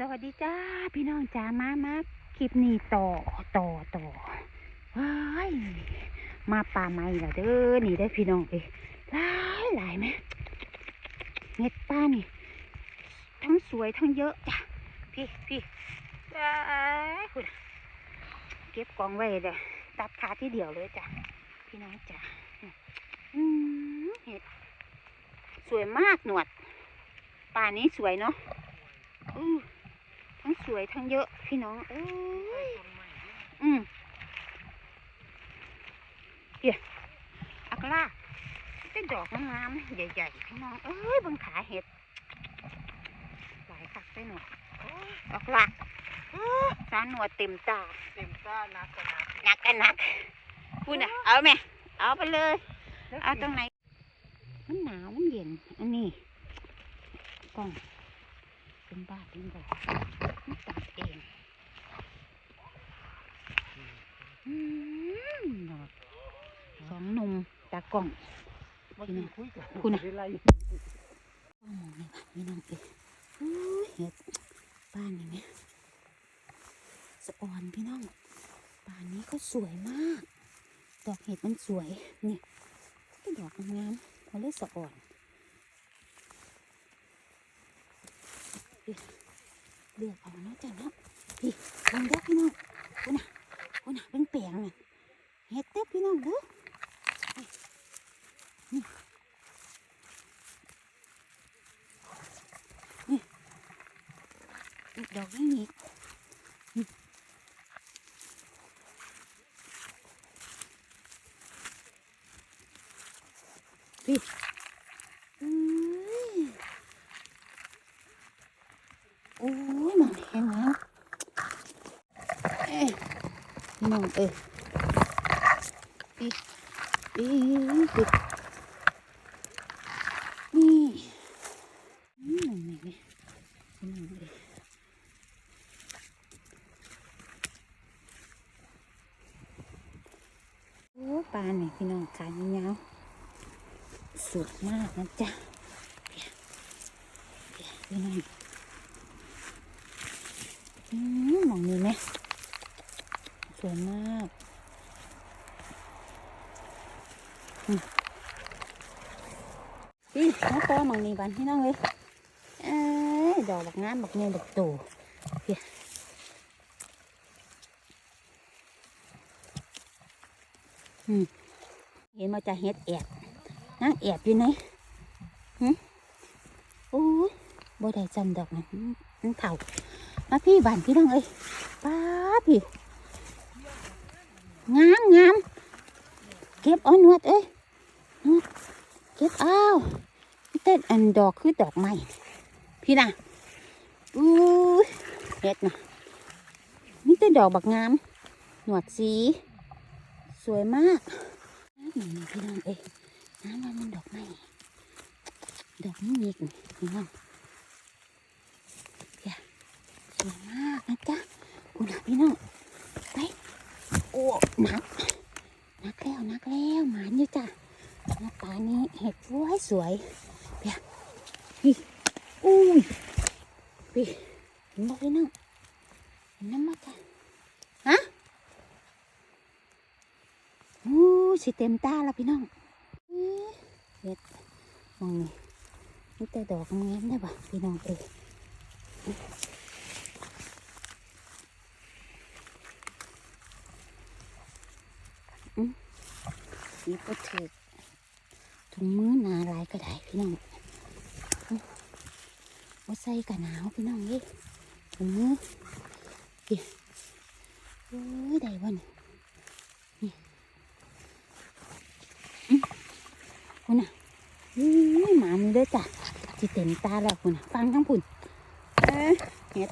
สวัสดีจ้าพี่น้องจ้ามามาคลิปนี้ต่อต่อต่อว้ายมาป่าไม้ละเด้อนี่ได้พี่น้องเอ้ยหลายหลายไหมเห็ดป้านี่ ทั้งสวยทั้งเยอะจ้ะพี่พี่ว้ายคุณเก็บกองไว้เลยตัดขาที่เดียวเลยจ้ะพี่น้องจ้ะอืมเห็ดสวยมากหนวดป่านี้สวยเนาะอือ สวยทั้งเยอะพี่น้องเอ้ยอืมเดี๋ยวอักลาเป็นดอกงามๆใหญ่ๆพี่น้องเอ้ยบังขาเห็ดหลายคักได้หนวดอักลาสาหนวดเต็มตาเต็มซ่านักกันนักหนักกันนักพูดนะเอาไหมเอาไปเลยเอาตรงไหนมันหนาวมันเย็นอันนี้กล้องเป็นบ้าเป็นบอ มันตัดเองอืมดอกสองหนุ่มตากล้องเมื่อกี้คุยกันคุณน่ะไม่ได้ไรมองนี่ค่ะพี่น้องเอ้ยอู้ยเห็ดบ้านนี่ไหมสะอ่อนพี่น้องป่านนี้เขาสวยมาก ดอกเห็ดมันสวยนี่ก็ดอกงามๆเขาเลยสะอ่อนพี่ เลือกเอาเนาะจ้ะเนาะพี่ลองเด้อพี่น้องคุณน่ะคุณน่ะเป็นเปียงน่ะเห็ดเด้อพี่น้องเด้อนี่นี่ดอกนี้อีกนี่พี่เอ้ยโอ้ ยมันเห็นแล้วเอ้ยพี่น้องเอ้ยพี่พี่พี่นี่อืมนี่นี่พี่น้องเอ้ยโอ้ปลาเนี่ยพี่น้องขายยาวๆสุดมากนะจ๊ะเปียเปียพี่น้อง มองนี้ไหมสวยมากอืมพี่น้องปอมองนี้บานพี่น้องเลยเอ้ยดอกบักงามบักเงี้ยบักโตเปียอืมเห็นมาจะเฮ็ดแอบนั่งแอบอยู่ไหนหึโอ้ยบ่ได้จำดอกนะมันเถ่า มาพี่บ้านพี่น้องเอ้ยป้าพี่งามงามเก็บเอาหนวดเอ้ยนวดเก็บเอาเต้นอันดอกคือดอกไม้พี่นะอู้เฮ็ดนะนี่เต้นดอกบักงามหนวดสี สวยมากน้ำมันพี่น้องเอ้ยน้ำมันมันดอกไม้ดอกนี้มีกพี่น้องเพียสวยมากนะจ๊ะ กูหนักพี่น้องไปโอ้หนักหนักแล้วหนักแล้วหมานอยู่จ้ะหน้าตานี้เห็ดสวยสวยเพียพี่อุ้ยพี่เห็นบ่พี่น้องเห็นน้ำมาจ้ะฮะอู้สิเต็มตาแล้วพี่น้องเอ๊ะเห็ดมองนี่นี่แต่ดอกงามได้ปะพี่น้องเอ้ยอืม นี่ก็ถือถุงมือหนาลายก็ได้พี่น้องว่าใส่กันหนาวพี่น้องเอ้ถุงมือเดี๋ยวโอ้ยได้วันคุณน่ะอุ้ยหมานี่เด้อจ้ะจิเต็มตาแล้วคุณน่ะฟังทั้งพุ่นเอ้ยเห็ด